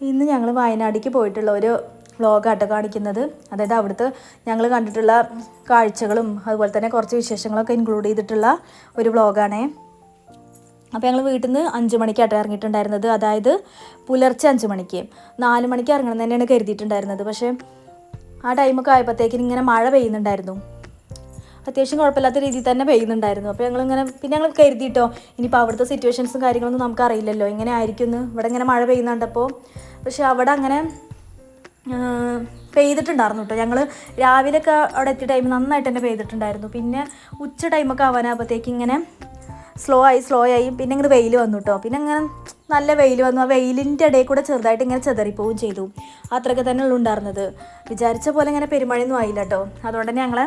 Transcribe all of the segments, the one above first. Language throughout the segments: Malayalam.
ഇന്ന് ഞങ്ങൾ വയനാടിക്ക് പോയിട്ടുള്ള ഒരു വ്ളോഗാട്ടോ കാണിക്കുന്നത്. അതായത് അവിടുത്തെ ഞങ്ങൾ കണ്ടിട്ടുള്ള കാഴ്ചകളും അതുപോലെ തന്നെ കുറച്ച് വിശേഷങ്ങളൊക്കെ ഇൻക്ലൂഡ് ചെയ്തിട്ടുള്ള ഒരു വ്ളോഗാണേ. അപ്പോൾ ഞങ്ങൾ വീട്ടിൽ നിന്ന് അഞ്ച് മണിക്കാട്ടോ ഇറങ്ങിയിട്ടുണ്ടായിരുന്നത്. അതായത് പുലർച്ചെ അഞ്ച് മണിക്ക്. നാല് മണിക്ക് ഇറങ്ങണം തന്നെയാണ് കരുതിയിട്ടുണ്ടായിരുന്നത്. പക്ഷേ ആ ടൈമൊക്കെ ആയപ്പോഴത്തേക്കിന് ഇങ്ങനെ മഴ പെയ്യുന്നുണ്ടായിരുന്നു. അത്യാവശ്യം കുഴപ്പമില്ലാത്ത രീതിയിൽ തന്നെ പെയ്യുന്നുണ്ടായിരുന്നു. അപ്പോൾ ഞങ്ങളിങ്ങനെ പിന്നെ ഞങ്ങൾ കരുതിയിട്ടോ ഇനിയിപ്പോൾ അവിടുത്തെ സിറ്റുവേഷൻസും കാര്യങ്ങളൊന്നും നമുക്ക് അറിയില്ലല്ലോ ഇങ്ങനെ ആയിരിക്കും എന്ന് ഇവിടെ ഇങ്ങനെ മഴ പെയ്യുന്നുണ്ടപ്പോൾ പക്ഷേ അവിടെ അങ്ങനെ പെയ്തിട്ടുണ്ടായിരുന്നു കേട്ടോ. ഞങ്ങൾ രാവിലെയൊക്കെ അവിടെ എത്തിയ ടൈം നന്നായിട്ട് തന്നെ പെയ്തിട്ടുണ്ടായിരുന്നു. പിന്നെ ഉച്ച ടൈമൊക്കെ ആവാനാകുമ്പോഴത്തേക്ക് ഇങ്ങനെ സ്ലോ ആയി സ്ലോ ആയി പിന്നെ ഇങ്ങനെ വെയിൽ വന്നു കേട്ടോ. പിന്നെ ഇങ്ങനെ നല്ല വെയിൽ വന്നു. ആ വെയിലിന്റെ ഇടയിൽ കൂടെ ചെറുതായിട്ട് ഇങ്ങനെ ചെതറിപ്പോവും ചെയ്തു. അത്രയൊക്കെ തന്നെ ഉള്ളു ഉണ്ടായിരുന്നത്. വിചാരിച്ച പോലെ ഇങ്ങനെ പെരുമഴയൊന്നും ആയില്ല കേട്ടോ. അതുകൊണ്ട് തന്നെ ഞങ്ങൾ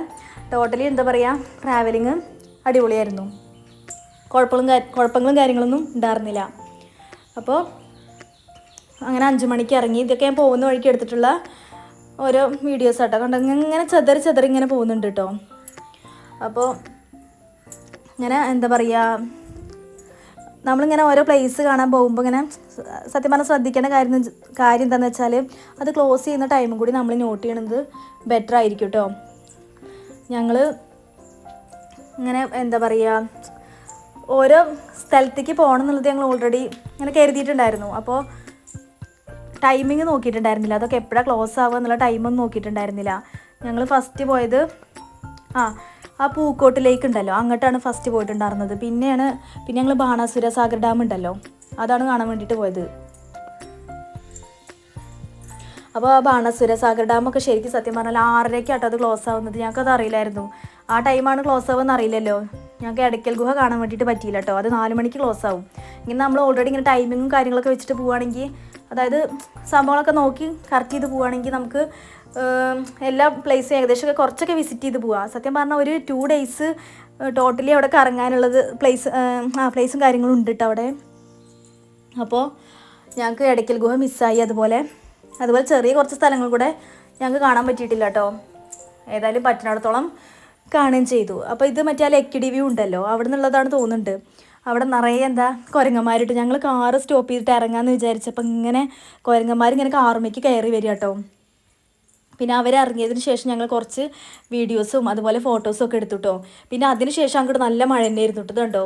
ടോട്ടലി എന്താ പറയുക ട്രാവലിങ് അടിപൊളിയായിരുന്നു. കുഴപ്പങ്ങളും കുഴപ്പങ്ങളും കാര്യങ്ങളൊന്നും ഉണ്ടായിരുന്നില്ല. അപ്പോൾ അങ്ങനെ അഞ്ച് മണിക്ക് ഇറങ്ങി. ഇതൊക്കെ ഞാൻ പോകുന്ന വഴിക്ക് എടുത്തിട്ടുള്ള ഓരോ വീഡിയോസ് ആട്ടോ. കണ്ടോ ഇങ്ങനെ ചെതറി ചെതറി ഇങ്ങനെ പോകുന്നുണ്ട് കേട്ടോ. അപ്പോൾ ഇങ്ങനെ എന്താ പറയുക നമ്മളിങ്ങനെ ഓരോ പ്ലേസ് കാണാൻ പോകുമ്പോൾ ഇങ്ങനെ സത്യം പറഞ്ഞാൽ ശ്രദ്ധിക്കേണ്ട കാര്യം കാര്യം എന്താണെന്ന് വെച്ചാൽ അത് ക്ലോസ് ചെയ്യുന്ന ടൈമും കൂടി നമ്മൾ നോട്ട് ചെയ്യണത് ബെറ്റർ ആയിരിക്കും കേട്ടോ ഞങ്ങൾ ഇങ്ങനെ എന്താ പറയുക ഓരോ സ്ഥലത്തേക്ക് പോകണം എന്നുള്ളത് ഞങ്ങൾ ഓൾറെഡി ഇങ്ങനെ കരുതിയിട്ടുണ്ടായിരുന്നു. അപ്പോൾ ടൈമിങ് നോക്കിയിട്ടുണ്ടായിരുന്നില്ല. അതൊക്കെ എപ്പോഴാണ് ക്ലോസ് ആവുക എന്നുള്ള ടൈമൊന്നും നോക്കിയിട്ടുണ്ടായിരുന്നില്ല. ഞങ്ങൾ ഫസ്റ്റ് പോയത് ആ ആ പൂക്കോട്ടിലേക്കുണ്ടല്ലോ. അങ്ങോട്ടാണ് ഫസ്റ്റ് പോയിട്ടുണ്ടായിരുന്നത്. പിന്നെയാണ് പിന്നെ ഞങ്ങൾ ബാണാസുര സാഗർ ഡാം ഉണ്ടല്ലോ. അതാണ് കാണാൻ വേണ്ടിയിട്ട് പോയത്. അപ്പോൾ ആ ബാണസുര സാഗർ ഡാമൊക്കെ ശരിക്കും സത്യം പറഞ്ഞാൽ ആറരയ്ക്കാട്ടോ അത് ക്ലോസ് ആവുന്നത്. ഞങ്ങൾക്കത് അറിയില്ലായിരുന്നു. ആ ടൈമാണ് ക്ലോസ് ആവുമെന്ന് അറിയില്ലല്ലോ. ഞങ്ങൾക്ക് ഇടയ്ക്കൽ ഗുഹ കാണാൻ വേണ്ടിയിട്ട് പറ്റിയില്ല കേട്ടോ അത് നാല് മണിക്ക് ക്ലോസ് ആവും. ഇങ്ങനെ നമ്മൾ ഓൾറെഡി ഇങ്ങനെ ടൈമിങ്ങും കാര്യങ്ങളൊക്കെ വെച്ചിട്ട് പോവുകയാണെങ്കിൽ അതായത് സംഭവങ്ങളൊക്കെ നോക്കി കറക്റ്റ് ചെയ്ത് പോവുകയാണെങ്കിൽ നമുക്ക് എല്ലാ പ്ലേസും ഏകദേശമൊക്കെ കുറച്ചൊക്കെ വിസിറ്റ് ചെയ്ത് പോവാം. സത്യം പറഞ്ഞാൽ ഒരു ടു ഡേയ്സ് ടോട്ടലി അവിടെ കറങ്ങാനുള്ളത് പ്ലേസ് ആ പ്ലേസും കാര്യങ്ങളും ഉണ്ട് കേട്ടോ അവിടെ. അപ്പോൾ ഞങ്ങൾക്ക് ഇടയ്ക്കൽ ഗുഹ മിസ്സായി അതുപോലെ. അതുപോലെ ചെറിയ കുറച്ച് സ്ഥലങ്ങൾ കൂടെ ഞങ്ങൾക്ക് കാണാൻ പറ്റിയിട്ടില്ല കേട്ടോ ഏതായാലും പറ്റുന്നിടത്തോളം കാണുകയും ചെയ്തു. അപ്പോൾ ഇത് മറ്റേ ആ ലക്കിടി വ്യൂ ഉണ്ടല്ലോ അവിടെ നിന്നുള്ളതാണ് തോന്നുന്നുണ്ട്. അവിടെ നിറയെ എന്താ കുരങ്ങന്മാരിട്ട് ഞങ്ങൾ കാറ് സ്റ്റോപ്പ് ചെയ്തിട്ട് ഇറങ്ങാമെന്ന് വിചാരിച്ചപ്പോൾ ഇങ്ങനെ കുരങ്ങന്മാർ ഇങ്ങനെ കാറുമേക്ക് കയറി വരിക കേട്ടോ പിന്നെ അവർ ഇറങ്ങിയതിന് ശേഷം ഞങ്ങൾ കുറച്ച് വീഡിയോസും അതുപോലെ ഫോട്ടോസും ഒക്കെ എടുത്തു കേട്ടോ പിന്നെ അതിന് ശേഷം അങ്ങോട്ട് നല്ല മഴ തന്നെ തന്നെയായിരുന്നു കേട്ടോ ഇതുണ്ടോ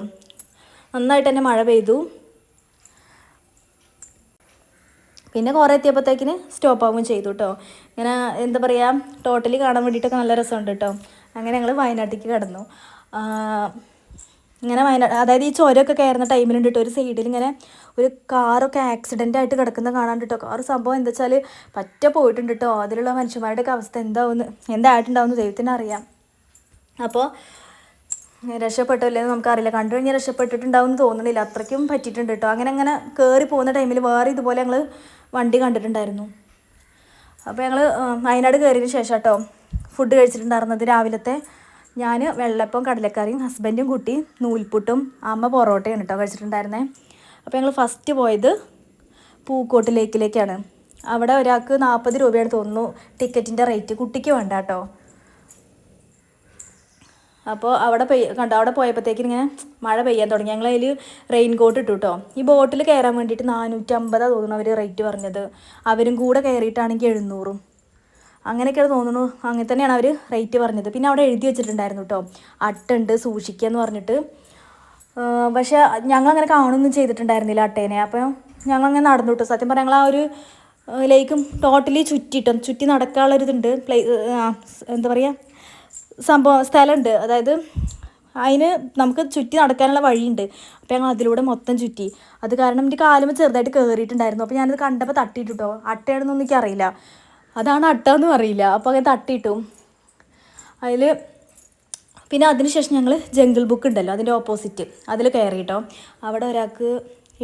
നന്നായിട്ട് തന്നെ മഴ പെയ്തു. പിന്നെ കുറേ എത്തിയപ്പോഴത്തേക്കിന് സ്റ്റോപ്പ് ആവുകയും ചെയ്തു കേട്ടോ ഇങ്ങനെ എന്താ പറയുക ടോട്ടലി കാണാൻ വേണ്ടിയിട്ടൊക്കെ നല്ല രസമുണ്ട് കേട്ടോ അങ്ങനെ ഞങ്ങൾ വയനാട്ടിലേക്ക് കടന്നു. ഇങ്ങനെ വയനാട് അതായത് ഈ ചുരമൊക്കെ കയറുന്ന ടൈമിലുണ്ട് കേട്ടോ ഒരു സൈഡിൽ ഇങ്ങനെ ഒരു കാറൊക്കെ ആക്സിഡന്റ് ആയിട്ട് കിടക്കുന്ന കാണാൻ കേട്ടോ കാർ സംഭവം എന്താ വെച്ചാൽ പറ്റ പോയിട്ടുണ്ട് കേട്ടോ അതിലുള്ള മനുഷ്യന്മാരുടെയൊക്കെ അവസ്ഥ എന്താവുമെന്ന് എന്തായിട്ടുണ്ടാവുമെന്ന് ദൈവത്തിന് അറിയാം അപ്പോൾ രക്ഷപ്പെട്ടില്ലെന്ന് നമുക്കറിയില്ല. കണ്ടു കഴിഞ്ഞാൽ രക്ഷപ്പെട്ടിട്ടുണ്ടാവും എന്ന് തോന്നുന്നില്ല അത്രയ്ക്കും പറ്റിയിട്ടുണ്ട് കേട്ടോ അങ്ങനെ അങ്ങനെ കയറി പോകുന്ന ടൈമിൽ വേറെ ഇതുപോലെ ഞങ്ങൾ വണ്ടി കണ്ടിട്ടുണ്ടായിരുന്നു. അപ്പോൾ ഞങ്ങൾ വയനാട് കയറിയതിന് ശേഷം കേട്ടോ ഫുഡ് കഴിച്ചിട്ടുണ്ടായിരുന്നത് രാവിലത്തെ ഞാൻ വെള്ളപ്പം കടലക്കറിയും ഹസ്ബൻഡും കുട്ടി നൂൽപുട്ടും അമ്മ പൊറോട്ടയാണ് കേട്ടോ കഴിച്ചിട്ടുണ്ടായിരുന്നേ. അപ്പോൾ ഞങ്ങൾ ഫസ്റ്റ് പോയത് പൂക്കോട്ട് ലേക്കിലേക്കാണ് അവിടെ ഒരാൾക്ക് നാൽപ്പത് രൂപയാണ് തോന്നുന്നു ടിക്കറ്റിന്റെ റേറ്റ് കുട്ടിക്ക് വേണ്ട കേട്ടോ. അപ്പോൾ അവിടെ പെയ്യ കണ്ടോ അവിടെ പോയപ്പോഴത്തേക്കും ഇങ്ങനെ മഴ പെയ്യാൻ തുടങ്ങി. ഞങ്ങൾ അതിൽ റെയിൻ കോട്ട് ഇട്ടു കേട്ടോ ഈ ബോട്ടിൽ കയറാൻ വേണ്ടിയിട്ട് നാനൂറ്റമ്പതാണ് തോന്നുന്നു അവർ റേറ്റ് പറഞ്ഞത്. അവരും കൂടെ കയറിയിട്ടാണെങ്കിൽ എഴുന്നൂറും. അങ്ങനെയൊക്കെയാണ് തോന്നുന്നു. അങ്ങനെ തന്നെയാണ് അവർ റേറ്റ് പറഞ്ഞത്. പിന്നെ അവിടെ എഴുതി വെച്ചിട്ടുണ്ടായിരുന്നു കേട്ടോ അട്ടുണ്ട് സൂക്ഷിക്കുക എന്ന് പറഞ്ഞിട്ട്. പക്ഷേ ഞങ്ങളങ്ങനെ കാണുകയൊന്നും ചെയ്തിട്ടുണ്ടായിരുന്നില്ല അട്ടേനെ. അപ്പോൾ ഞങ്ങൾ ഞങ്ങളങ്ങനെ നടന്നു കിട്ടും സത്യം പറഞ്ഞാൽ ഞങ്ങൾ ആ ഒരു ലേക്കും ടോട്ടലി ചുറ്റിട്ടും ചുറ്റി നടക്കാനുള്ളൊരിതുണ്ട് പ്ലേ എന്താ പറയുക സംഭവം സ്ഥലമുണ്ട് അതായത് അതിന് നമുക്ക് ചുറ്റി നടക്കാനുള്ള വഴിയുണ്ട്. അപ്പോൾ ഞങ്ങൾ അതിലൂടെ മൊത്തം ചുറ്റി. അത് കാരണം എന്റെ കാലുമ്പോൾ ചെറുതായിട്ട് കയറിയിട്ടുണ്ടായിരുന്നു അപ്പോൾ ഞാനത് കണ്ടപ്പോൾ തട്ടിയിട്ടു അട്ടയാണെന്നൊന്നും എനിക്കറിയില്ല. അതാണ് അട്ട എന്നും അറിയില്ല അപ്പോൾ അങ്ങനെ തട്ടിയിട്ടു. അതിൽ പിന്നെ അതിനുശേഷം ഞങ്ങൾ ജംഗിൾ ബുക്ക് ഉണ്ടല്ലോ അതിന്റെ ഓപ്പോസിറ്റ് അതിൽ കയറി കേട്ടോ അവിടെ ഒരാൾക്ക്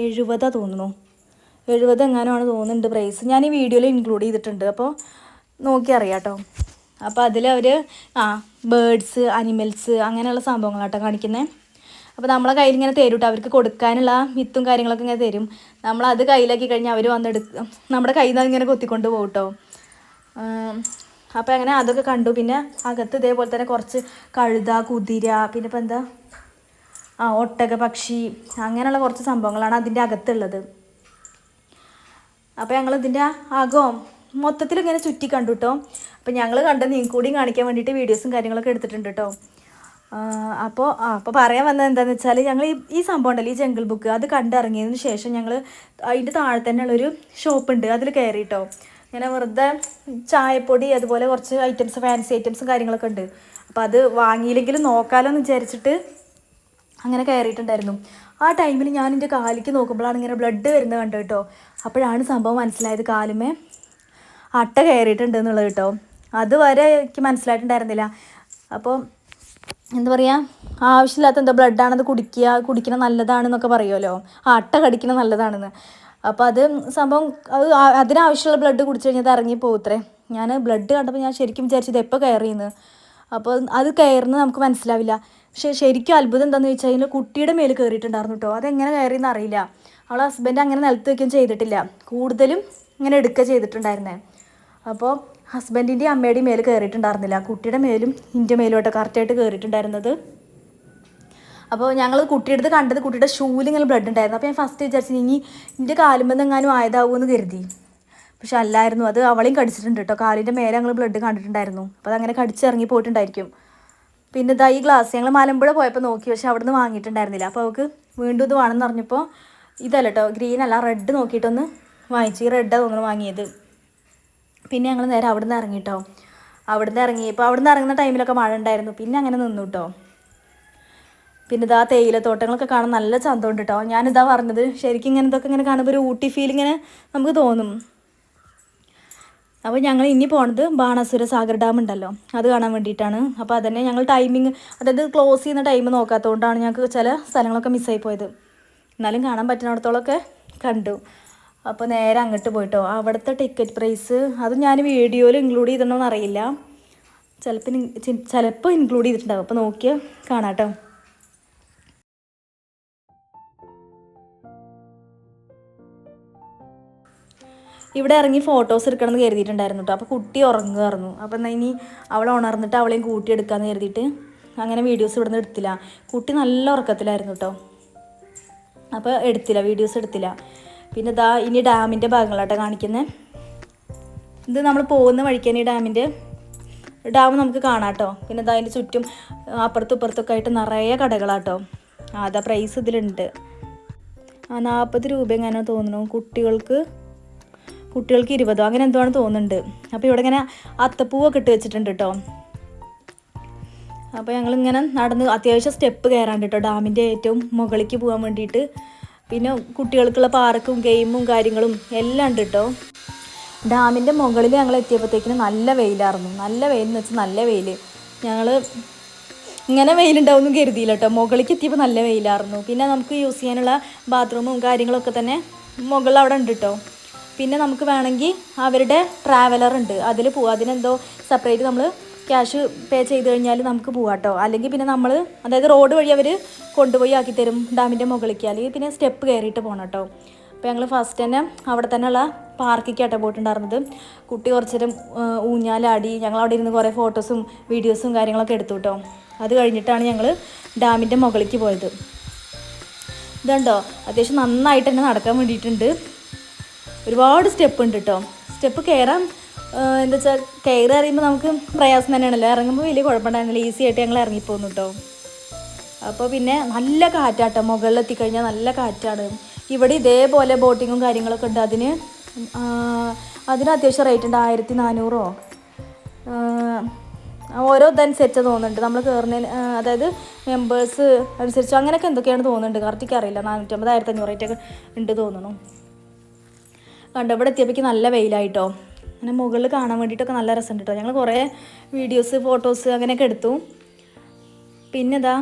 എഴുപതാ തോന്നുന്നു. എഴുപത് എങ്ങാനുമാണ് തോന്നുന്നുണ്ട് പ്രൈസ് ഞാൻ ഈ വീഡിയോയിൽ ഇൻക്ലൂഡ് ചെയ്തിട്ടുണ്ട്. അപ്പോൾ നോക്കി അറിയാം കേട്ടോ അപ്പോൾ അതിൽ അവർ ആ ബേഡ്സ് അനിമൽസ് അങ്ങനെയുള്ള സംഭവങ്ങളാട്ടോ കാണിക്കുന്നത് അപ്പോൾ നമ്മളെ കയ്യിൽ ഇങ്ങനെ തരും കേട്ടോ അവർക്ക് കൊടുക്കാനുള്ള വിത്തും കാര്യങ്ങളൊക്കെ ഇങ്ങനെ തരും. നമ്മൾ അത് കയ്യിലാക്കി കഴിഞ്ഞാൽ അവർ വന്നെടുക്കും. നമ്മുടെ കയ്യിൽ നിന്ന് ഇങ്ങനെ കൊത്തിക്കൊണ്ട് പോകും കേട്ടോ അപ്പോൾ അങ്ങനെ അതൊക്കെ കണ്ടു. പിന്നെ അകത്ത് ഇതേപോലെ തന്നെ കുറച്ച് കഴുത കുതിര പിന്നെ ഇപ്പം എന്താ? ആ ഒട്ടക പക്ഷി അങ്ങനെയുള്ള കുറച്ച് സംഭവങ്ങളാണ് അതിന്റെ അകത്തുള്ളത്. അപ്പോൾ ഞങ്ങൾ ഇതിന്റെ അകം മൊത്തത്തിൽ ഇങ്ങനെ ചുറ്റി കണ്ടു കേട്ടോ അപ്പോൾ ഞങ്ങൾ കണ്ട നിങ്ങൾക്ക് കൂടി കാണിക്കാൻ വേണ്ടിയിട്ട് വീഡിയോസും കാര്യങ്ങളൊക്കെ എടുത്തിട്ടുണ്ട് കേട്ടോ അപ്പോൾ അപ്പോൾ പറയാൻ വന്നത് എന്താണെന്ന് വെച്ചാൽ ഞങ്ങൾ ഈ ഈ സംഭവം ഉണ്ടല്ലോ ഈ ജംഗിൾ ബുക്ക് അത് കണ്ടിറങ്ങിയതിന് ശേഷം ഞങ്ങൾ അതിന്റെ താഴെ തന്നെയുള്ളൊരു ഷോപ്പ് ഉണ്ട്. അതിൽ കയറി കേട്ടോ ഇങ്ങനെ വെറുതെ ചായപ്പൊടി അതുപോലെ കുറച്ച് ഐറ്റംസ് ഫാൻസി ഐറ്റംസും കാര്യങ്ങളൊക്കെ ഉണ്ട്. അപ്പോൾ അത് വാങ്ങിയില്ലെങ്കിലും നോക്കാമല്ലോ എന്ന് വിചാരിച്ചിട്ട് അങ്ങനെ കയറിയിട്ടുണ്ടായിരുന്നു. ആ ടൈമിൽ ഞാൻ എന്റെ കാലിക്ക് നോക്കുമ്പോഴാണ് ഇങ്ങനെ ബ്ലഡ് വരുന്നത് കണ്ടു കേട്ടോ. അപ്പോഴാണ് സംഭവം മനസ്സിലായത് കാലുമേ അട്ട കയറിയിട്ടുണ്ട് എന്നുള്ളത് കേട്ടോ. അതുവരെ എനിക്ക് മനസ്സിലായിട്ടുണ്ടായിരുന്നില്ല. അപ്പോൾ എന്താ പറയുക ആവശ്യമില്ലാത്ത എന്തോ ബ്ലഡാണത് കുടിക്കുക കുടിക്കണ നല്ലതാണെന്നൊക്കെ പറയുമല്ലോ. ആ അട്ട കടിക്കണ നല്ലതാണെന്ന്. അപ്പോൾ അത് സംഭവം അത് അതിനാവശ്യമുള്ള ബ്ലഡ് കുടിച്ചു കഴിഞ്ഞാൽ അത് ഇറങ്ങി പോകത്രേ ഞാൻ ബ്ലഡ് കണ്ടപ്പോൾ ഞാൻ ശരിക്കും വിചാരിച്ചത് എപ്പോൾ കയറിയെന്ന് അപ്പോൾ അത് കയറുന്നത് നമുക്ക് മനസ്സിലാവില്ല. പക്ഷേ ശരിക്കും അത്ഭുതം എന്താണെന്ന് വെച്ചാൽ കഴിഞ്ഞാൽ കുട്ടിയുടെ മേൽ കയറിയിട്ടുണ്ടായിരുന്നു കേട്ടോ അതെങ്ങനെ കയറിയെന്ന് അറിയില്ല. അവളെ ഹസ്ബൻഡ് അങ്ങനെ നിലത്ത് വയ്ക്കുകയും ചെയ്തിട്ടില്ല. കൂടുതലും ഇങ്ങനെ എടുക്കുക ചെയ്തിട്ടുണ്ടായിരുന്നേ. അപ്പോൾ ഹസ്ബൻഡിന്റെയും അമ്മയുടെയും മേൽ കയറിയിട്ടുണ്ടായിരുന്നില്ല കുട്ടിയുടെ മേലും ഇന്റെ മേലോട്ട് കറക്റ്റായിട്ട് കയറിയിട്ടുണ്ടായിരുന്നത് അപ്പോൾ ഞങ്ങൾ കുട്ടിയെടുത്ത് കണ്ടത് കുട്ടിയുടെ ഷൂവിൽ ഇങ്ങനെ ബ്ലഡ് ഉണ്ടായിരുന്നു. അപ്പോൾ ഞാൻ ഫസ്റ്റ് വിചാരിച്ചു ഇനി എന്റെ കാലുമെന്ന് എങ്ങാനും ആയതാവുമെന്ന് കരുതി. പക്ഷെ അല്ലായിരുന്നു. അത് അവളെയും കടിച്ചിട്ടുണ്ട് കേട്ടോ കാലിന്റെ മേലെ ഞങ്ങൾ ബ്ലഡ് കണ്ടിട്ടുണ്ടായിരുന്നു. അപ്പോൾ അതങ്ങനെ കടിച്ചിറങ്ങി പോയിട്ടുണ്ടായിരിക്കും. പിന്നെ ഇതാ ഈ ഗ്ലാസ് ഞങ്ങൾ മലമ്പുഴ പോയപ്പോൾ നോക്കി. പക്ഷെ അവിടെ നിന്ന് വാങ്ങിയിട്ടുണ്ടായിരുന്നില്ല. അപ്പോൾ അവൾക്ക് വീണ്ടും ഇത് വേണമെന്ന് പറഞ്ഞപ്പോൾ ഇതല്ല കേട്ടോ ഗ്രീൻ അല്ല റെഡ് നോക്കിയിട്ടൊന്ന് വാങ്ങിച്ചു. ഈ റെഡാണ് തോന്നുന്നു വാങ്ങിയത്. പിന്നെ ഞങ്ങൾ നേരെ അവിടെ നിന്ന് ഇറങ്ങിയിട്ടോ അവിടെ നിന്ന് ഇറങ്ങി ഇപ്പോൾ അവിടെ നിന്ന് ഇറങ്ങുന്ന ടൈമിലൊക്കെ മഴ ഉണ്ടായിരുന്നു. പിന്നെ അങ്ങനെ നിന്നു കേട്ടോ പിന്നെ ഇതാ തേയിലത്തോട്ടങ്ങളൊക്കെ കാണാൻ നല്ല ചന്തമുണ്ട് കേട്ടോ ഞാനിതാ പറഞ്ഞത് ശരിക്കും ഇങ്ങനെ ഇതൊക്കെ ഇങ്ങനെ കാണുമ്പോൾ ഒരു ഊട്ടി ഫീൽ ഇങ്ങനെ നമുക്ക് തോന്നും. അപ്പോൾ ഞങ്ങൾ ഇനി പോണത് ബാണാസുര സാഗർ ഡാം ഉണ്ടല്ലോ അത് കാണാൻ വേണ്ടിയിട്ടാണ്. അപ്പോൾ അതന്നെ ഞങ്ങൾ ടൈമിങ് അതായത് ക്ലോസ് ചെയ്യുന്ന ടൈം നോക്കാത്തതുകൊണ്ടാണ് ഞങ്ങൾക്ക് ചില സ്ഥലങ്ങളൊക്കെ മിസ്സായി പോയത്. എന്നാലും കാണാൻ പറ്റുന്നിടത്തോളമൊക്കെ കണ്ടു. അപ്പോൾ നേരെ അങ്ങോട്ട് പോയിട്ടോ. അവിടുത്തെ ടിക്കറ്റ് പ്രൈസ് അത് ഞാൻ വീഡിയോയിൽ ഇൻക്ലൂഡ് ചെയ്തിട്ടുണ്ടോ എന്നറിയില്ല ചിലപ്പോൾ ചിലപ്പോൾ ഇൻക്ലൂഡ് ചെയ്തിട്ടുണ്ടാവും. അപ്പോൾ നോക്കിയാൽ കാണാം കേട്ടോ ഇവിടെ ഇറങ്ങി ഫോട്ടോസ് എടുക്കണം എന്ന് കരുതിയിട്ടുണ്ടായിരുന്നു കേട്ടോ അപ്പോൾ കുട്ടി ഉറങ്ങുമായിരുന്നു അപ്പോൾ എന്നാൽ ഇനി അവളെ ഉണർന്നിട്ട് അവളെയും കൂട്ടി എടുക്കാമെന്ന് കരുതിയിട്ട് അങ്ങനെ വീഡിയോസ് ഇവിടെ നിന്ന് എടുത്തില്ല. കുട്ടി നല്ല ഉറക്കത്തിലായിരുന്നു കേട്ടോ അപ്പോൾ എടുത്തില്ല വീഡിയോസ് എടുത്തില്ല. പിന്നെ ഇതാ ഇനി ഡാമിന്റെ ഭാഗങ്ങളാട്ടോ കാണിക്കുന്നത് ഇത് നമ്മൾ പോകുന്ന വഴിക്കാണ് ഈ ഡാമിന്റെ ഡാം നമുക്ക് കാണാം കേട്ടോ പിന്നെ ഇതാ അതിന്റെ ചുറ്റും അപ്പുറത്തും ഇപ്പുറത്തൊക്കെ ആയിട്ട് നിറയെ കടകളാട്ടോ. അതാ പ്രൈസ് ഇതിലുണ്ട്. ആ നാൽപ്പത് രൂപ എങ്ങനെയാണ് തോന്നുന്നു കുട്ടികൾക്ക്. കുട്ടികൾക്ക് ഇരുപതോ അങ്ങനെ എന്തോ ആണ് തോന്നുന്നുണ്ട്. അപ്പോൾ ഇവിടെ ഇങ്ങനെ അത്തപ്പൂവൊക്കെ ഇട്ട് വെച്ചിട്ടുണ്ട് കേട്ടോ അപ്പോൾ ഞങ്ങളിങ്ങനെ നടന്ന് അത്യാവശ്യം സ്റ്റെപ്പ് കയറാണ്ട് കേട്ടോ ഡാമിന്റെ ഏറ്റവും മുകളിലേക്ക് പോകാൻ വേണ്ടിയിട്ട്. പിന്നെ കുട്ടികൾക്കുള്ള പാർക്കും ഗെയിമും കാര്യങ്ങളും എല്ലാം ഉണ്ട് കേട്ടോ ഡാമിന്റെ മുകളിൽ ഞങ്ങൾ എത്തിയപ്പോഴത്തേക്കിന് നല്ല വെയിലായിരുന്നു. നല്ല വെയിൽ എന്ന് വെച്ചാൽ നല്ല വെയിൽ ഞങ്ങൾ ഇങ്ങനെ വെയിലുണ്ടാവുമെന്നും കരുതിയില്ല കേട്ടോ മുകളിലേക്ക് എത്തിയപ്പോൾ നല്ല വെയിലായിരുന്നു. പിന്നെ നമുക്ക് യൂസ് ചെയ്യാനുള്ള ബാത്റൂമും കാര്യങ്ങളൊക്കെ തന്നെ മുകളിൽ അവിടെ ഉണ്ട് കേട്ടോ പിന്നെ നമുക്ക് വേണമെങ്കിൽ അവരുടെ ട്രാവലർ ഉണ്ട്. അതിൽ പോവാം അതിനെന്തോ സെപ്പറേറ്റ് നമ്മൾ ക്യാഷ് പേ ചെയ്ത് കഴിഞ്ഞാൽ നമുക്ക് പോവാം കേട്ടോ അല്ലെങ്കിൽ പിന്നെ നമ്മൾ അതായത് റോഡ് വഴി അവർ കൊണ്ടുപോയി ആക്കി തരും ഡാമിന്റെ മുകളിലേക്ക്. അല്ലെങ്കിൽ പിന്നെ സ്റ്റെപ്പ് കയറിയിട്ട് പോകണം കേട്ടോ അപ്പോൾ ഞങ്ങൾ ഫസ്റ്റ് തന്നെ അവിടെ തന്നെയുള്ള പാർക്കിക്കാട്ടോ പോയിട്ടുണ്ടായിരുന്നത്. കുട്ടി കുറച്ച് നേരം ഊഞ്ഞാലാടി. ഞങ്ങൾ അവിടെ ഇരുന്ന് കുറേ ഫോട്ടോസും വീഡിയോസും കാര്യങ്ങളൊക്കെ എടുത്തു കേട്ടോ അത് കഴിഞ്ഞിട്ടാണ് ഞങ്ങൾ ഡാമിന്റെ മുകളിലേക്ക് പോയത്. ഇതുണ്ടോ? അത്യാവശ്യം നന്നായിട്ട് തന്നെ നടക്കാൻ വേണ്ടിയിട്ടുണ്ട്. ഒരുപാട് സ്റ്റെപ്പ് ഉണ്ട് കേട്ടോ സ്റ്റെപ്പ് കയറാൻ എന്താ വെച്ചാൽ കയറി അറിയുമ്പോൾ നമുക്ക് പ്രയാസം തന്നെയാണല്ലോ. ഇറങ്ങുമ്പോൾ വലിയ കുഴപ്പമുണ്ടായിരുന്നില്ല. ഈസി ആയിട്ട് ഞങ്ങൾ ഇറങ്ങിപ്പോന്നു കേട്ടോ അപ്പോൾ പിന്നെ നല്ല കാറ്റാട്ടോ. മുകളിലെത്തി എത്തിക്കഴിഞ്ഞാൽ നല്ല കാറ്റാണ്. ഇവിടെ ഇതേപോലെ ബോട്ടിങ്ങും കാര്യങ്ങളൊക്കെ ഉണ്ട്. അതിന് അതിന് അത്യാവശ്യം റേറ്റ് ഉണ്ട്. ആയിരത്തി നാനൂറോ? ഓരോ ഇതനുസരിച്ച് തോന്നുന്നുണ്ട്. നമ്മൾ കയറുന്നതിന് അതായത് മെമ്പേഴ്സ് അനുസരിച്ച് അങ്ങനെയൊക്കെ എന്തൊക്കെയാണ് തോന്നുന്നുണ്ട്. കറക്റ്റ് അറിയില്ല. നാനൂറ്റമ്പത് ആയിരത്തി അഞ്ഞൂറ് റേറ്റൊക്കെ ഉണ്ട് തോന്നുന്നു. കണ്ടോ ഇവിടെ എത്തിയപ്പോഴേക്ക് നല്ല വെയിലായിട്ടോ. അങ്ങനെ മുകളിൽ കാണാൻ വേണ്ടിയിട്ടൊക്കെ നല്ല രസമുണ്ട് കേട്ടോ ഞങ്ങൾ കുറേ വീഡിയോസ് ഫോട്ടോസ് അങ്ങനെയൊക്കെ എടുത്തു. പിന്നെ ഇതാ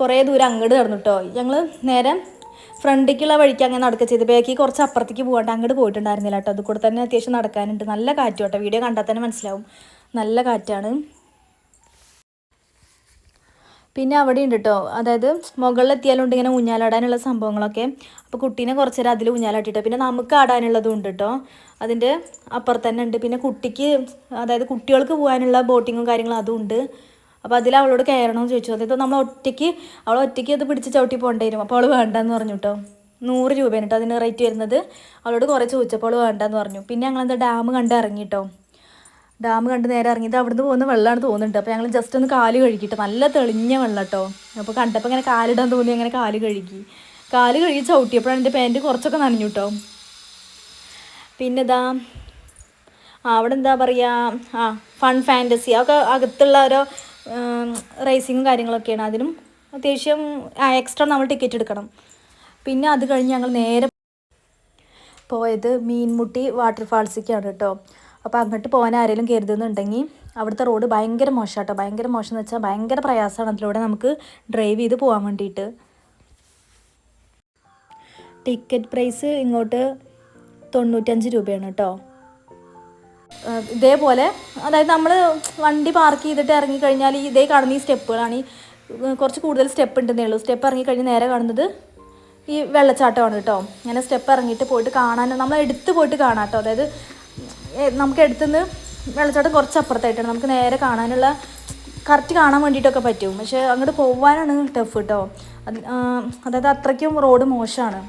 കുറേ ദൂരം അങ്ങോട്ട് നടന്നു കേട്ടോ ഞങ്ങൾ നേരെ ഫ്രണ്ടിലേക്കുള്ള വഴിക്ക് അങ്ങനെ നടക്കുക ചെയ്ത്. ബാക്കി കുറച്ച് അപ്പുറത്തേക്ക് പോകാണ്ട് അങ്ങോട്ട് പോയിട്ടുണ്ടായിരുന്നില്ല കേട്ടോ അത് കൂടെ തന്നെ അത്യാവശ്യം നടക്കാനുണ്ട്. നല്ല കാറ്റ് കേട്ടോ വീഡിയോ കണ്ടാൽ തന്നെ മനസ്സിലാവും. നല്ല കാറ്റാണ്. പിന്നെ അവിടെ ഉണ്ട് കേട്ടോ അതായത് മുകളിലെത്തിയാലുണ്ട് ഇങ്ങനെ ഊഞ്ഞാലാടാനുള്ള സംഭവങ്ങളൊക്കെ. അപ്പോൾ കുട്ടീനെ കുറച്ച് നേരം അതിൽ ഊഞ്ഞാലാട്ടിട്ടോ. പിന്നെ നമുക്ക് ആടാനുള്ളതും ഉണ്ട് കേട്ടോ അതിന്റെ അപ്പുറത്ത് തന്നെ ഉണ്ട് പിന്നെ കുട്ടിക്ക് അതായത് കുട്ടികൾക്ക് പോകാനുള്ള ബോട്ടിങ്ങും കാര്യങ്ങളും അതും ഉണ്ട്. അപ്പോൾ അതിൽ അവളോട് കയറണമെന്ന് ചോദിച്ചു. അതായത് നമ്മൾ ഒറ്റയ്ക്ക് അവൾ ഒറ്റയ്ക്ക് അത് പിടിച്ച് ചവിട്ടി പോകേണ്ടി വരും. അപ്പോൾ അവൾ വേണ്ടെന്ന് പറഞ്ഞു കേട്ടോ നൂറ് രൂപയാണ് കേട്ടോ അതിന് റേറ്റ് വരുന്നത്. അവളോട് കുറേ ചോദിച്ചപ്പോൾ അവൾ വേണ്ടെന്ന് പറഞ്ഞു. പിന്നെ ഞങ്ങളെന്താ ഡാം കണ്ട് ഇറങ്ങി കേട്ടോ ഡാം കണ്ട് നേരെ ഇറങ്ങിയത് അവിടുന്ന് പോകുന്ന വെള്ളമാണ് തോന്നുന്നുണ്ട്. അപ്പോൾ ഞങ്ങൾ ജസ്റ്റ് ഒന്ന് കാൽ കഴുകിയിട്ട് നല്ല തെളിഞ്ഞ വെള്ളം കേട്ടോ അപ്പോൾ കണ്ടപ്പോൾ ഇങ്ങനെ കാലിടാൻ തോന്നി അങ്ങനെ കാൽ കഴുകി. കാൽ കഴുകി ചവിട്ടിയപ്പോഴാണ് എന്റെ പാന്റ് കുറച്ചൊക്കെ നനഞ്ഞു കേട്ടോ ആ അവിടെ എന്താ പറയുക ആ ഫൺ ഫാന്റസി അതൊക്കെ അകത്തുള്ള ഓരോ റേസിങ്ങും കാര്യങ്ങളൊക്കെയാണ്. അതിനും അത്യാവശ്യം എക്സ്ട്രാ നമ്മൾ ടിക്കറ്റ് എടുക്കണം. പിന്നെ അത് കഴിഞ്ഞ് ഞങ്ങൾ നേരെ പോയത് മീൻമുട്ടി വാട്ടർഫാൾസിലേക്കാണ് കേട്ടോ അപ്പോൾ അങ്ങോട്ട് പോകാൻ ആരെങ്കിലും കരുതുന്നുണ്ടെങ്കിൽ അവിടുത്തെ റോഡ് ഭയങ്കര മോശമാട്ടോ ഭയങ്കര മോശം എന്ന് വെച്ചാൽ ഭയങ്കര പ്രയാസമാണ് അതിലൂടെ നമുക്ക് ഡ്രൈവ് ചെയ്ത് പോകാൻ വേണ്ടിയിട്ട്. ടിക്കറ്റ് പ്രൈസ് ഇങ്ങോട്ട് തൊണ്ണൂറ്റഞ്ച് രൂപയാണ് കേട്ടോ ഇതേപോലെ അതായത് നമ്മൾ വണ്ടി പാർക്ക് ചെയ്തിട്ട് ഇറങ്ങിക്കഴിഞ്ഞാൽ ഇതേ കാണുന്ന ഈ സ്റ്റെപ്പുകളാണ് ഈ കുറച്ച് കൂടുതൽ സ്റ്റെപ്പ് ഉണ്ടെന്നേ ഉള്ളൂ. സ്റ്റെപ്പ് ഇറങ്ങിക്കഴിഞ്ഞ് നേരെ കാണുന്നത് ഈ വെള്ളച്ചാട്ടമാണ് കേട്ടോ അങ്ങനെ സ്റ്റെപ്പ് ഇറങ്ങിയിട്ട് പോയിട്ട് കാണാൻ നമ്മൾ എടുത്ത് പോയിട്ട് കാണാം കേട്ടോ അതായത് നമുക്ക് എടുത്തുനിന്ന് വെള്ളച്ചാട്ടം കുറച്ച് അപ്പുറത്തായിട്ടാണ് നമുക്ക് നേരെ കാണാനുള്ള കറക്റ്റ് കാണാൻ വേണ്ടിയിട്ടൊക്കെ പറ്റും. പക്ഷേ അങ്ങോട്ട് പോകാനാണ് ടഫ് കേട്ടോ അത് അതായത് അത്രയ്ക്കും റോഡ് മോശമാണ്.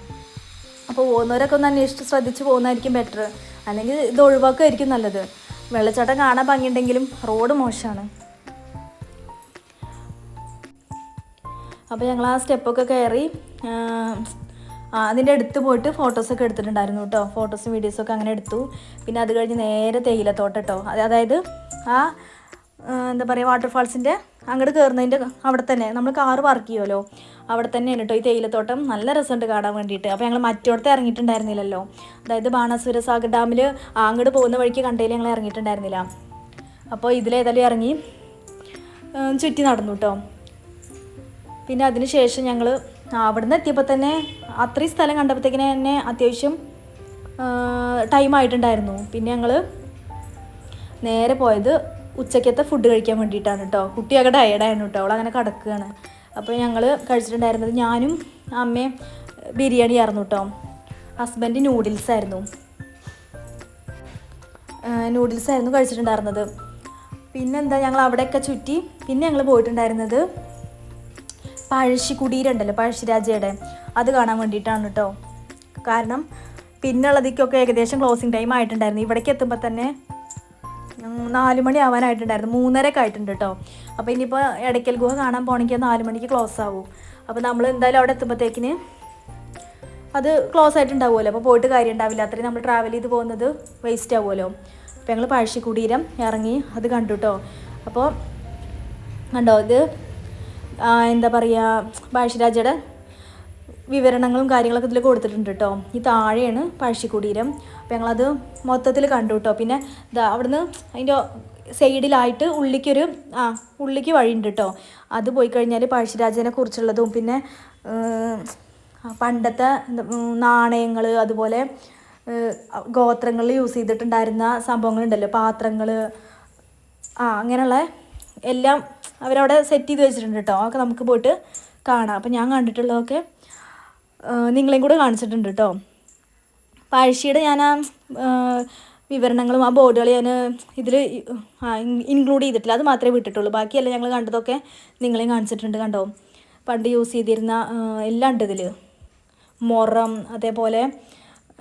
അപ്പോൾ പോകുന്നവരൊക്കെ ഒന്ന് അന്വേഷിച്ച് ശ്രദ്ധിച്ച് പോകുന്നതായിരിക്കും ബെറ്റർ അല്ലെങ്കിൽ ഇത് ഒഴിവാക്കുമായിരിക്കും നല്ലത്. വെള്ളച്ചാട്ടം കാണാൻ ഭംഗിയുണ്ടെങ്കിലും റോഡ് മോശമാണ്. അപ്പോൾ ഞങ്ങൾ ആ സ്റ്റെപ്പൊക്കെ കയറി അതിന്റെ അടുത്ത് പോയിട്ട് ഫോട്ടോസൊക്കെ എടുത്തിട്ടുണ്ടായിരുന്നു കേട്ടോ ഫോട്ടോസും വീഡിയോസൊക്കെ അങ്ങനെ എടുത്തു. പിന്നെ അത് കഴിഞ്ഞ് നേരെ തേയിലത്തോട്ടം കേട്ടോ അത് അതായത് ആ എന്താ പറയുക വാട്ടർഫാൾസിന്റെ അങ്ങോട്ട് കയറുന്നതിന്റെ അവിടെ തന്നെ. നമ്മൾ കാറ് പാർക്ക് ചെയ്യുമല്ലോ അവിടെ തന്നെ കേട്ടോ ഈ തേയിലത്തോട്ടം. നല്ല രസമുണ്ട് കാണാൻ വേണ്ടിയിട്ട്. അപ്പോൾ ഞങ്ങൾ മറ്റോടത്ത് ഇറങ്ങിയിട്ടുണ്ടായിരുന്നില്ലല്ലോ. അതായത് ബാണാസുര സാഗർ ഡാമിൽ അങ്ങോട്ട് പോകുന്ന വഴിക്ക് കണ്ടതിൽ ഞങ്ങൾ ഇറങ്ങിയിട്ടുണ്ടായിരുന്നില്ല. അപ്പോൾ ഇതിലേതായാലും ഇറങ്ങി ചുറ്റി നടന്നു കേട്ടോ പിന്നെ അതിന് ശേഷം ഞങ്ങൾ അവിടുന്ന് എത്തിയപ്പോൾ തന്നെ അത്രയും സ്ഥലം കണ്ടപ്പോഴത്തേക്കിനെ തന്നെ അത്യാവശ്യം ടൈം ആയിട്ടുണ്ടായിരുന്നു. പിന്നെ ഞങ്ങൾ നേരെ പോയത് ഉച്ചക്കത്തെ ഫുഡ് കഴിക്കാൻ വേണ്ടിയിട്ടാണ് കേട്ടോ കുട്ടിയൊക്കെ ടയേർഡായിരുന്നു കേട്ടോ അവൾ അങ്ങനെ കിടക്കുകയാണ് അപ്പോൾ ഞങ്ങൾ കഴിച്ചിട്ടുണ്ടായിരുന്നത് ഞാനും അമ്മയും ബിരിയാണി ആയിരുന്നു കേട്ടോ ഹസ്ബൻഡ് നൂഡിൽസ് ആയിരുന്നു. നൂഡിൽസ് ആയിരുന്നു കഴിച്ചിട്ടുണ്ടായിരുന്നത്. പിന്നെന്താ ഞങ്ങൾ അവിടെയൊക്കെ ചുറ്റി പിന്നെ ഞങ്ങൾ പോയിട്ടുണ്ടായിരുന്നത് പഴശ്ശി കുടീരുണ്ടല്ലോ പഴശ്ശിരാജയുടെ. അത് കാണാൻ വേണ്ടിയിട്ടാണ് കേട്ടോ കാരണം പിന്നുള്ളതിക്കൊക്കെ ഏകദേശം ക്ലോസിങ് ടൈം ആയിട്ടുണ്ടായിരുന്നു. ഇവിടേക്ക് എത്തുമ്പോൾ തന്നെ നാല് മണി ആവാനായിട്ടുണ്ടായിരുന്നു. മൂന്നരക്ക് ആയിട്ടുണ്ട് കേട്ടോ അപ്പോൾ ഇനിയിപ്പോൾ ഇടയ്ക്കൽ ഗുഹ കാണാൻ പോകണമെങ്കിൽ നാല് മണിക്ക് ക്ലോസ് ആവും. അപ്പോൾ നമ്മൾ എന്തായാലും അവിടെ എത്തുമ്പോഴത്തേക്കിന് അത് ക്ലോസ് ആയിട്ടുണ്ടാവുമല്ലോ. അപ്പോൾ പോയിട്ട് കാര്യം ഉണ്ടാവില്ല. അത്രയും നമ്മൾ ട്രാവൽ ചെയ്ത് പോകുന്നത് വേസ്റ്റ് ആവുമല്ലോ. അപ്പോൾ ഞങ്ങൾ പഴശ്ശിക്കുടീരം ഇറങ്ങി അത് കണ്ടു കേട്ടോ അപ്പോൾ കണ്ടോ ഇത്? എന്താ പറയുക പഴശ്ശിരാജയുടെ വിവരണങ്ങളും കാര്യങ്ങളൊക്കെ ഇതിൽ കൊടുത്തിട്ടുണ്ട് കേട്ടോ ഈ താഴെയാണ് പഴശ്ശിക്കുടീരം. അപ്പോൾ ഞങ്ങളത് മൊത്തത്തിൽ കണ്ടു കേട്ടോ പിന്നെ ഇതാ അവിടുന്ന് അതിന്റെ സൈഡിലായിട്ട് ഉള്ളിക്കൊരു ആ ഉള്ളിക്ക് വഴിയുണ്ട് കേട്ടോ അത് പോയി കഴിഞ്ഞാൽ പഴശ്ശിരാജനെ കുറിച്ചുള്ളതും പിന്നെ പണ്ടത്തെ നാണയങ്ങൾ അതുപോലെ ഗോത്രങ്ങളിൽ യൂസ് ചെയ്തിട്ടുണ്ടായിരുന്ന സംഭവങ്ങളുണ്ടല്ലോ. പാത്രങ്ങൾ ആ അങ്ങനെയുള്ള എല്ലാം അവരവിടെ സെറ്റ് ചെയ്ത് വെച്ചിട്ടുണ്ട് കേട്ടോ അതൊക്കെ നമുക്ക് പോയിട്ട് കാണാം. അപ്പം ഞാൻ കണ്ടിട്ടുള്ളതൊക്കെ നിങ്ങളെയും കൂടെ കാണിച്ചിട്ടുണ്ട് കേട്ടോ പഴശ്ശിയുടെ ഞാൻ ആ വിവരണങ്ങളും ആ ബോർഡുകൾ ഞാൻ ഇതിൽ ഇൻക്ലൂഡ് ചെയ്തിട്ടില്ല. അത് മാത്രമേ വിട്ടിട്ടുള്ളൂ. ബാക്കിയല്ല ഞങ്ങൾ കണ്ടതൊക്കെ നിങ്ങളെയും കാണിച്ചിട്ടുണ്ട് കണ്ടോ? പണ്ട് യൂസ് ചെയ്തിരുന്ന എല്ലാം ഉണ്ട് ഇതിൽ മുറം അതേപോലെ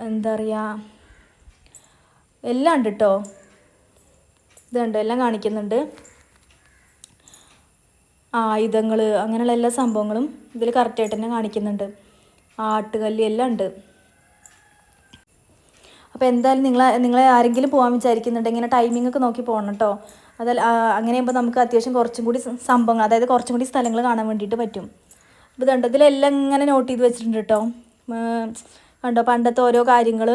എന്താ പറയുക എല്ലാം ഉണ്ട് കേട്ടോ ഇതുണ്ട് എല്ലാം കാണിക്കുന്നുണ്ട്. ആയുധങ്ങൾ അങ്ങനെയുള്ള എല്ലാ സംഭവങ്ങളും ഇതിൽ കറക്റ്റായിട്ട് തന്നെ കാണിക്കുന്നുണ്ട്. ആട്ടുകല്ല് എല്ലാം ഉണ്ട്. അപ്പോൾ എന്തായാലും നിങ്ങൾ നിങ്ങളെ ആരെങ്കിലും പോകാൻ വിചാരിക്കുന്നുണ്ടെങ്കിൽ ഇങ്ങനെ ടൈമിംഗ് ഒക്കെ നോക്കി പോകണം കേട്ടോ അതല്ല അങ്ങനെ ആകുമ്പോൾ നമുക്ക് അത്യാവശ്യം കുറച്ചും കൂടി സംഭവങ്ങൾ അതായത് കുറച്ചും കൂടി സ്ഥലങ്ങൾ കാണാൻ വേണ്ടിയിട്ട് പറ്റും. അപ്പോൾ ഇതുണ്ട് ഇതിലെല്ലാം ഇങ്ങനെ നോട്ട് ചെയ്ത് വെച്ചിട്ടുണ്ട് കേട്ടോ കണ്ടോ പണ്ടത്തെ ഓരോ കാര്യങ്ങൾ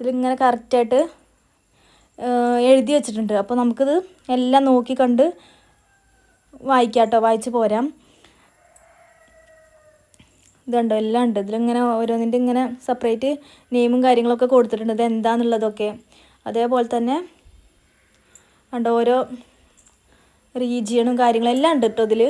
ഇതിലിങ്ങനെ കറക്റ്റായിട്ട് എഴുതി വെച്ചിട്ടുണ്ട്. അപ്പോൾ നമുക്കിത് എല്ലാം നോക്കി കണ്ട് വായിക്കാം കേട്ടോ വായിച്ച് പോരാം. ഇതുണ്ടോ? എല്ലാം ഉണ്ട് ഇതിലിങ്ങനെ ഓരോന്നിന്റെ ഇങ്ങനെ സെപ്പറേറ്റ് നെയിമും കാര്യങ്ങളൊക്കെ കൊടുത്തിട്ടുണ്ട്. ഇത് എന്താന്നുള്ളതൊക്കെ അതേപോലെ തന്നെ കണ്ടോ? ഓരോ റീജിയണും കാര്യങ്ങളും എല്ലാം ഉണ്ട് കേട്ടോ ഇതിൽ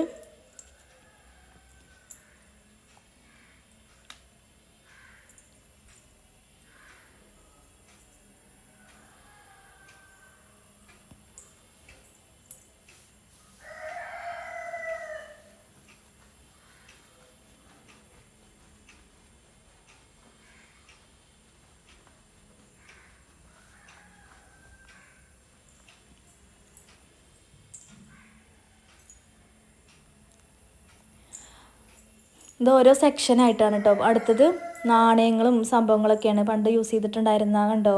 ഇത് ഓരോ സെക്ഷനായിട്ടാണ് കേട്ടോ അടുത്തത് നാണയങ്ങളും സംഭവങ്ങളൊക്കെയാണ് പണ്ട് യൂസ് ചെയ്തിട്ടുണ്ടായിരുന്ന കണ്ടോ?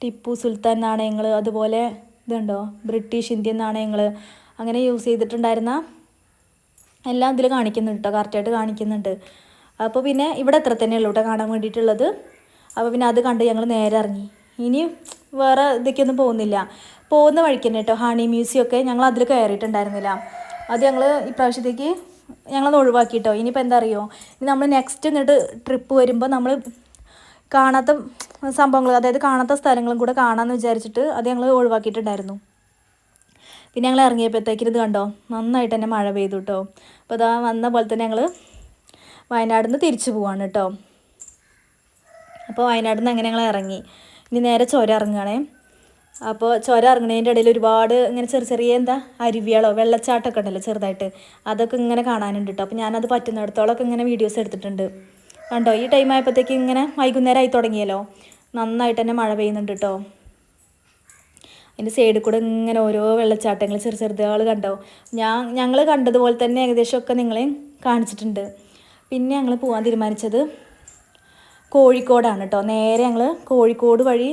ടിപ്പു സുൽത്താൻ നാണയങ്ങൾ അതുപോലെ ഇതുണ്ടോ? ബ്രിട്ടീഷ് ഇന്ത്യൻ നാണയങ്ങൾ അങ്ങനെ യൂസ് ചെയ്തിട്ടുണ്ടായിരുന്ന എല്ലാം ഇതിൽ കാണിക്കുന്നുണ്ട് കേട്ടോ കറക്റ്റായിട്ട് കാണിക്കുന്നുണ്ട്. അപ്പോൾ പിന്നെ ഇവിടെ എത്ര തന്നെയുള്ളൂ കേട്ടോ കാണാൻ വേണ്ടിയിട്ടുള്ളത്. അപ്പോൾ പിന്നെ അത് കണ്ട് ഞങ്ങൾ നേരെ ഇറങ്ങി. ഇനി വേറെ ഇതൊക്കെയൊന്നും പോകുന്നില്ല. പോകുന്ന വഴിക്ക് തന്നെ കേട്ടോ ഹണി മ്യൂസിയം ഒക്കെ ഞങ്ങൾ അതിൽ കയറിയിട്ടുണ്ടായിരുന്നില്ല. അത് ഞങ്ങൾ ഇപ്രാവശ്യത്തേക്ക് ഞങ്ങളത് ഒഴിവാക്കി കേട്ടോ ഇനിയിപ്പോൾ എന്താ അറിയോ ഇനി നമ്മൾ നെക്സ്റ്റ് എന്നിട്ട് ട്രിപ്പ് വരുമ്പോൾ നമ്മൾ കാണാത്ത സംഭവങ്ങൾ അതായത് കാണാത്ത സ്ഥലങ്ങളും കൂടെ കാണാമെന്ന് വിചാരിച്ചിട്ട് അത് ഞങ്ങൾ ഒഴിവാക്കിയിട്ടുണ്ടായിരുന്നു. പിന്നെ ഞങ്ങൾ ഇറങ്ങിയപ്പോഴത്തേക്കിന് ഇത് കണ്ടോ? നന്നായിട്ട് തന്നെ മഴ പെയ്തു കേട്ടോ അപ്പോൾ അതാ വന്ന പോലെ തന്നെ ഞങ്ങൾ വയനാട് നിന്ന് തിരിച്ചു പോവാണ് കേട്ടോ അപ്പോൾ വയനാട് നിന്ന് അങ്ങനെ ഞങ്ങൾ ഇറങ്ങി. ഇനി നേരെ ചുരം ഇറങ്ങുകയാണേ അപ്പോൾ ചുരം ഇറങ്ങുന്നതിന്റെ ഇടയിൽ ഒരുപാട് ഇങ്ങനെ ചെറിയ ചെറിയ എന്താ അരുവികളോ വെള്ളച്ചാട്ടമൊക്കെ ഉണ്ടല്ലോ ചെറുതായിട്ട് അതൊക്കെ ഇങ്ങനെ കാണാനുണ്ട് കേട്ടോ അപ്പോൾ ഞാനത് പറ്റുന്നിടത്തോളമൊക്കെ ഇങ്ങനെ വീഡിയോസ് എടുത്തിട്ടുണ്ട്. കണ്ടോ? ഈ ടൈം ആയപ്പോഴത്തേക്ക് ഇങ്ങനെ വൈകുന്നേരം ആയി തുടങ്ങിയല്ലോ. നന്നായിട്ട് തന്നെ മഴ പെയ്യുന്നുണ്ട് കേട്ടോ അതിന്റെ സൈഡിൽ കൂടെ ഇങ്ങനെ ഓരോ വെള്ളച്ചാട്ടങ്ങൾ ചെറു ചെറുതുകൾ കണ്ടോ? ഞാൻ ഞങ്ങൾ കണ്ടതുപോലെ തന്നെ ഏകദേശമൊക്കെ നിങ്ങളെ കാണിച്ചിട്ടുണ്ട്. പിന്നെ ഞങ്ങൾ പോകാൻ തീരുമാനിച്ചത് കോഴിക്കോടാണ് കേട്ടോ നേരെ ഞങ്ങൾ കോഴിക്കോട് വഴി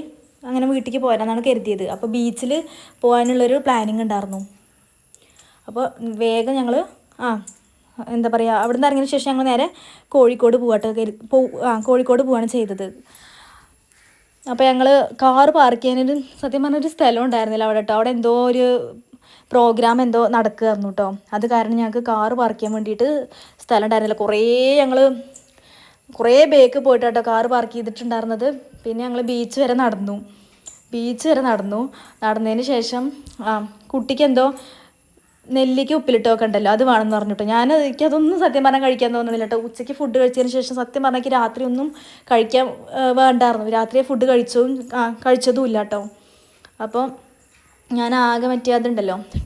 അങ്ങനെ വീട്ടിലേക്ക് പോരാന്നാണ് കരുതിയത്. അപ്പോൾ ബീച്ചിൽ പോകാനുള്ളൊരു പ്ലാനിങ് ഉണ്ടായിരുന്നു അപ്പോൾ വേഗം ഞങ്ങൾ ആ എന്താ പറയുക അവിടെ നിന്ന് ഇറങ്ങിയതിന് ശേഷം ഞങ്ങൾ നേരെ കോഴിക്കോട് പോകട്ടെ കരു പോ ആ കോഴിക്കോട് പോവാണ് ചെയ്തത്. അപ്പോൾ ഞങ്ങൾ കാറ് പാർക്ക് ചെയ്യാനൊരു സത്യം പറഞ്ഞൊരു സ്ഥലം ഉണ്ടായിരുന്നില്ല അവിടെ കേട്ടോ അവിടെ എന്തോ ഒരു പ്രോഗ്രാം എന്തോ നടക്കുകയായിരുന്നു കേട്ടോ അത് കാരണം ഞങ്ങൾക്ക് കാറ് പാർക്ക് ചെയ്യാൻ വേണ്ടിയിട്ട് സ്ഥലം ഉണ്ടായിരുന്നില്ല. കുറേ ഞങ്ങൾ കുറേ ബേക്ക് പോയിട്ട് കേട്ടോ കാറ് പാർക്ക് ചെയ്തിട്ടുണ്ടായിരുന്നത്. പിന്നെ ഞങ്ങൾ ബീച്ച് വരെ നടന്നു. ബീച്ച് വരെ നടന്നു. നടന്നതിന് ശേഷം കുട്ടിക്ക് എന്തോ നെല്ലിക്ക് ഉപ്പിലിട്ടൊക്കെ ഉണ്ടല്ലോ അത് വേണമെന്ന് പറഞ്ഞിട്ടോ. ഞാൻ എനിക്ക് അതൊന്നും സത്യം പറഞ്ഞാൽ കഴിക്കാൻ തോന്നുന്നില്ല കേട്ടോ ഉച്ചയ്ക്ക് ഫുഡ് കഴിച്ചതിന് ശേഷം സത്യം പറഞ്ഞാൽ രാത്രി ഒന്നും കഴിക്കാൻ വേണ്ടായിരുന്നു. രാത്രി ഫുഡ് കഴിച്ചതും കഴിച്ചതും ഇല്ല കേട്ടോ അപ്പോൾ ഞാൻ ആകെ മറ്റേ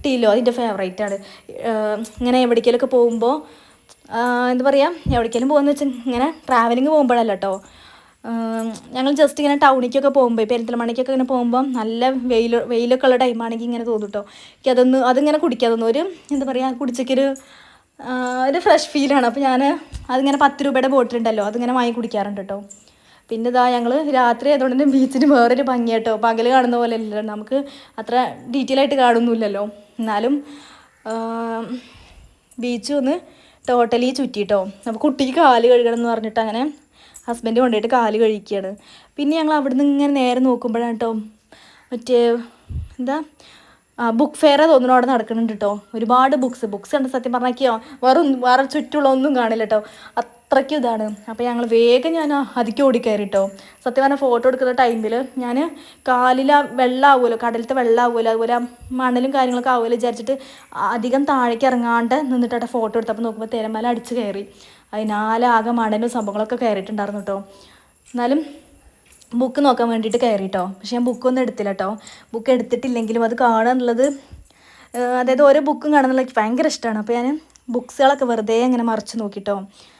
ടീലോ അതിന്റെ ഫേവറേറ്റ് ആണ്. ഇങ്ങനെ എവിടേക്കെങ്കിലുമൊക്കെ പോകുമ്പോൾ എന്താ പറയുക എവിടേക്കെങ്കിലും പോകുന്ന വെച്ചാൽ ഇങ്ങനെ ട്രാവലിങ് പോകുമ്പോഴല്ല കേട്ടോ ഞങ്ങൾ ജസ്റ്റ് ഇങ്ങനെ ടൗണിക്കൊക്കെ പോകുമ്പോൾ പെരിന്തൽമണ്ണയ്ക്കൊക്കെ ഇങ്ങനെ പോകുമ്പോൾ നല്ല വെയിൽ വെയിലൊക്കെ ഉള്ള ടൈമാണെങ്കിൽ ഇങ്ങനെ തോന്നും കേട്ടോ എനിക്ക് അതൊന്ന് അതിങ്ങനെ കുടിക്കാതൊന്നും ഒരു എന്താ പറയുക കുടിച്ചൊക്കൊരു ഒരു ഫ്രഷ് ഫീലാണ് അപ്പോൾ ഞാൻ അതിങ്ങനെ പത്ത് രൂപയുടെ ബോട്ടിലുണ്ടല്ലോ അതിങ്ങനെ വാങ്ങി കുടിക്കാറുണ്ട് കേട്ടോ പിന്നെ ഇതാ ഞങ്ങൾ രാത്രി ആയതുകൊണ്ട് തന്നെ ബീച്ചിന് വേറൊരു ഭംഗി കേട്ടോ പകൽ കാണുന്ന പോലെ അല്ലല്ലോ നമുക്ക് അത്ര ഡീറ്റെയിൽ ആയിട്ട് കാണുന്നില്ലല്ലോ എന്നാലും ബീച്ച് ഒന്ന് ടോട്ടലി ചുറ്റിട്ടോ. അപ്പോൾ കുട്ടിക്ക് കാൽ കഴുകണം എന്ന് പറഞ്ഞിട്ട് അങ്ങനെ ഹസ്ബൻഡ് കൊണ്ടുപോയിട്ട് കാൽ കഴിക്കുകയാണ് പിന്നെ ഞങ്ങൾ അവിടുന്ന് ഇങ്ങനെ നേരെ നോക്കുമ്പോഴാണ് കേട്ടോ മറ്റേ എന്താ ബുക്ക് ഫെയർ തോന്നുന്നു അവിടെ നടക്കുന്നുണ്ട് കേട്ടോ ഒരുപാട് ബുക്ക്സ് ബുക്ക്സ് ഉണ്ട് സത്യം പറഞ്ഞാൽ വേറെ വേറെ ചുറ്റുള്ള ഒന്നും കാണില്ല കേട്ടോ അത്രയ്ക്കും ഇതാണ്. അപ്പോൾ ഞങ്ങൾ വേഗം ഞാൻ അതിക്ക് ഓടിക്കയറി കേട്ടോ സത്യം പറഞ്ഞാൽ ഫോട്ടോ എടുക്കുന്ന ടൈമിൽ ഞാൻ കാലിൽ ആ വെള്ളമാവുമല്ലോ കടലത്തെ വെള്ളമാവുമല്ലോ അതുപോലെ മണലും കാര്യങ്ങളൊക്കെ ആവുമല്ലോ വിചാരിച്ചിട്ട് അധികം താഴേക്ക് ഇറങ്ങാണ്ട് നിന്നിട്ടാണ് ഫോട്ടോ എടുത്തപ്പോൾ നോക്കുമ്പോൾ തിരമല അടിച്ച് കയറി. അതിനാലാകെ മണലും സംഭവങ്ങളൊക്കെ കയറിയിട്ടുണ്ടായിരുന്നു കേട്ടോ എന്നാലും ബുക്ക് നോക്കാൻ വേണ്ടിയിട്ട് കയറി കേട്ടോ പക്ഷെ ഞാൻ ബുക്കൊന്നും എടുത്തില്ല കേട്ടോ ബുക്ക് എടുത്തിട്ടില്ലെങ്കിലും അത് കാണാനുള്ളത് അതായത് ഓരോ ബുക്കും കാണുന്നുള്ള എനിക്ക് ഭയങ്കര ഇഷ്ടമാണ് അപ്പോൾ ഞാൻ ബുക്സുകളൊക്കെ വെറുതെ ഇങ്ങനെ മറിച്ച് നോക്കിട്ടോ. ഏഹ്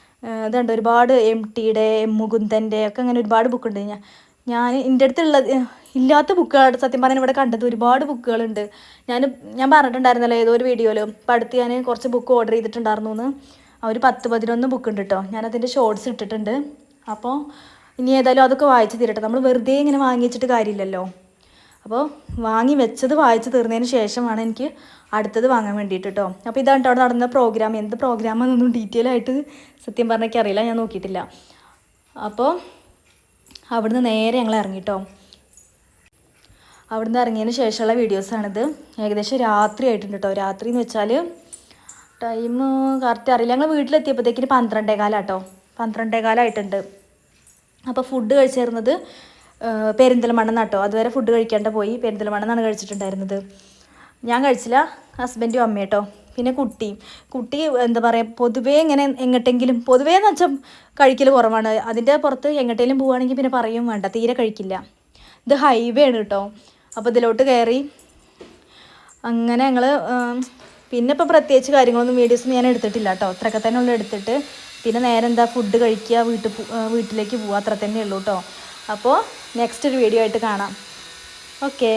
ഇതുണ്ട് ഒരുപാട് എം ടിയുടെ എം മുകുന്ദന്റെ ഒക്കെ അങ്ങനെ ഒരുപാട് ബുക്കുണ്ട് ഞാൻ ഞാൻ എന്റെ അടുത്തുള്ള ഇല്ലാത്ത ബുക്കുകൾ സത്യം പറഞ്ഞാൽ ഇവിടെ കണ്ടത്. ഒരുപാട് ബുക്കുകളുണ്ട് ഞാൻ ഞാൻ പറഞ്ഞിട്ടുണ്ടായിരുന്നല്ലോ ഏതോ ഒരു വീഡിയോയിൽ ഇപ്പം അടുത്ത് ഞാൻ കുറച്ച് ബുക്ക് ഓർഡർ ചെയ്തിട്ടുണ്ടായിരുന്നു എന്ന്. ഒരു പത്ത് പതിനൊന്ന് ബുക്ക് ഉണ്ട് കേട്ടോ ഞാനതിന്റെ ഷോർട്സ് ഇട്ടിട്ടുണ്ട്. അപ്പോൾ ഇനി ഏതായാലും അതൊക്കെ വായിച്ച് തീരട്ടെ. നമ്മൾ വെറുതെ ഇങ്ങനെ വാങ്ങിച്ചിട്ട് കാര്യമില്ലല്ലോ. അപ്പോൾ വാങ്ങി വെച്ചത് വായിച്ച് തീർന്നതിന് ശേഷമാണ് എനിക്ക് അടുത്തത് വാങ്ങാൻ വേണ്ടിയിട്ട് കേട്ടോ അപ്പോൾ ഇതാണ് അവിടെ നടന്ന പ്രോഗ്രാം എന്ത് പ്രോഗ്രാമാണെന്നൊന്നും ഡീറ്റെയിൽ ആയിട്ട് സത്യം പറഞ്ഞൊക്കെ അറിയില്ല. ഞാൻ നോക്കിയിട്ടില്ല. അപ്പോൾ അവിടുന്ന് നേരെ ഞങ്ങൾ ഇറങ്ങിട്ടോ. അവിടുന്ന് ഇറങ്ങിയതിന് ശേഷമുള്ള വീഡിയോസാണിത് ഏകദേശം രാത്രി ആയിട്ടുണ്ട് കേട്ടോ രാത്രി എന്ന് വെച്ചാൽ ടൈം കറക്റ്റ് അറിയില്ല. ഞങ്ങൾ വീട്ടിലെത്തിയപ്പോഴത്തേക്കിന് പന്ത്രണ്ടേ കാലാട്ടോ പന്ത്രണ്ടേ കാലമായിട്ടുണ്ട് അപ്പോൾ ഫുഡ് കഴിച്ചിരുന്നത് പെരിന്തൽമണ്ണ നട്ടോ അതുവരെ ഫുഡ് കഴിക്കാണ്ട് പോയി. പെരിന്തൽമണ്ണ എന്നാണ് കഴിച്ചിട്ടുണ്ടായിരുന്നത്. ഞാൻ കഴിച്ചില്ല. ഹസ്ബൻഡും അമ്മയും കേട്ടോ പിന്നെ കുട്ടി. കുട്ടി എന്താ പറയുക പൊതുവേ ഇങ്ങനെ എങ്ങോട്ടെങ്കിലും പൊതുവേ എന്ന് വെച്ചാൽ കഴിക്കൽ കുറവാണ്. അതിന്റെ പുറത്ത് എങ്ങോട്ടേലും പോവുകയാണെങ്കിൽ പിന്നെ പറയും വേണ്ട തീരെ കഴിക്കില്ല. ഇത് ഹൈവേ ആണ് കേട്ടോ അപ്പോൾ ഇതിലോട്ട് കയറി അങ്ങനെ ഞങ്ങൾ പിന്നെ ഇപ്പോൾ പ്രത്യേകിച്ച് കാര്യങ്ങളൊന്നും വീഡിയോസ് ഞാൻ എടുത്തിട്ടില്ല കേട്ടോ അത്രയൊക്കെ തന്നെ ഉള്ളു എടുത്തിട്ട്. പിന്നെ നേരെ എന്താ ഫുഡ് കഴിക്കുക വീട്ടിൽ വീട്ടിലേക്ക് പോവുക അത്ര തന്നെ ഉള്ളൂ കേട്ടോ അപ്പോൾ നെക്സ്റ്റ് ഒരു വീഡിയോ ആയിട്ട് കാണാം. ഓക്കെ